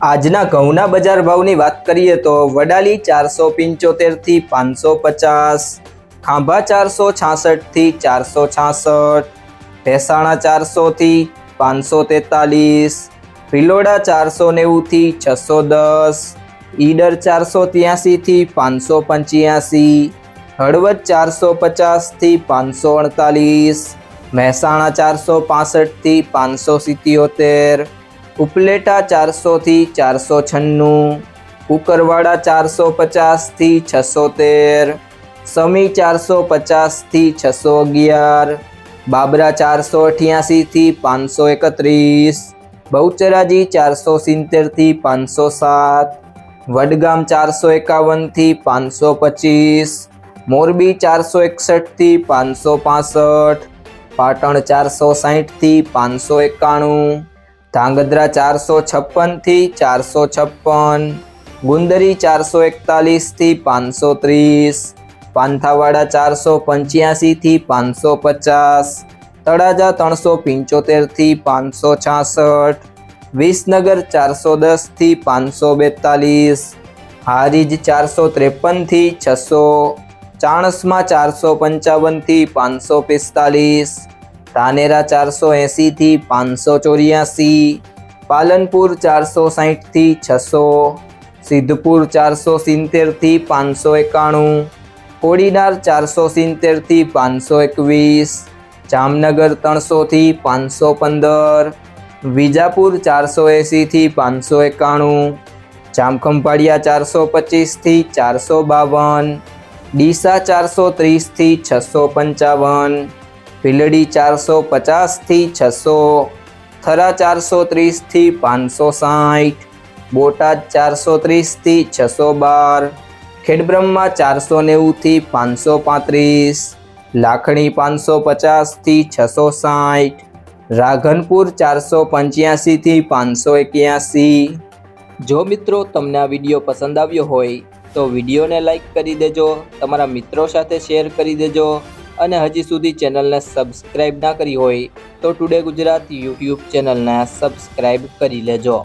આજના ઘઉંના બજાર ભાવની વાત કરીએ તો વડાલી ચારસો પંચોતેરથી પાંચસો પચાસ, ખાંભા ચારસો છાસઠથી ચારસો છાસઠ, ભેસાણા ચારસોથી પાંચસો તેતાલીસ ભિલોડા ચારસો નેવુંથી છસો દસ, ઈડર ચારસો ત્યાસીથી પાંચસો પંચ્યાસી, હળવદ ચારસો પચાસથી પાંચસો અડતાલીસ, મહેસાણા ચારસો પાસઠથી પાંચસો સિત્યોતેર ઉપલેટા ચારસોથી ચારસો છન્નું કુકરવાડા ચારસો પચાસથી છસો તેર સમી ચારસો પચાસથી છસો અગિયાર બાબરા ચારસો અઠ્યાસીથી પાંચસો એકત્રીસ બહુચરાજી ચારસો સિત્તેરથી પાંચસો સાત વડગામ ચારસો એકાવનથી પાંચસો પચીસ મોરબી ચારસો એકસઠથી પાંચસો પાસઠ પાટણ ચારસો સાહીઠથી પાંચસો એકાણું ધાંગધ્રા ચારસો છપ્પનથી ચારસો છપ્પન, ગુંદરી ચારસો એકતાલીસથી પાંચસો ત્રીસ, પાંથાવાડા ચારસો પંચ્યાસીથી પાંચસો પચાસ, તળાજા ત્રણસો પંચોતેરથી પાંચસો છાસઠ, વિસનગર ચારસો દસથી પાંચસો બેતાલીસ, હારીજ ચારસો ત્રેપનથી છસો, ચાણસમાં ચારસો પંચાવનથી પાંચસો પિસ્તાલીસ ધાનેરા ચારસો એંસીથી પાંચસો ચોર્યાસી પાલનપુર ચારસો સાહીઠથી છસો સિદ્ધપુર ચારસો સિત્તેરથી પાંચસો એકાણું કોડીનાર ચારસો સિત્તેરથી પાંચસો એકવીસ જામનગર ત્રણસોથી પાંચસો પંદર વિજાપુર ચારસો એંસીથી પાંચસો એકાણું જામખંભાળિયા ચારસો પચીસથી ચારસો બાવન ડીસા ચારસો ત્રીસથી છસો પંચાવન ભીલડી ચારસો પચાસથી છસો, થરા ચારસો ત્રીસથી પાંચસો સાઠ, બોટાદ ચારસો ત્રીસથી છસો બાર, ખેડબ્રહ્મા ચારસો નેવુંથી પાંચસો પાંત્રીસ, લાખણી પાંચસો પચાસથી છસો સાઠ રાધનપુર ચારસો પંચ્યાસીથી પાંચસો એક્યાસી. જો મિત્રો તમને આ વીડિયો પસંદ આવ્યો હોય તો વિડીયોને લાઈક કરી દેજો, તમારા મિત્રો સાથે શેર કરી દેજો અને હજી સુધી ચેનલને સબસ્ક્રાઈબ ના કરી હોય તો ટુડે ગુજરાત યુટ્યુબ ચેનલને સબસ્ક્રાઈબ કરી લેજો.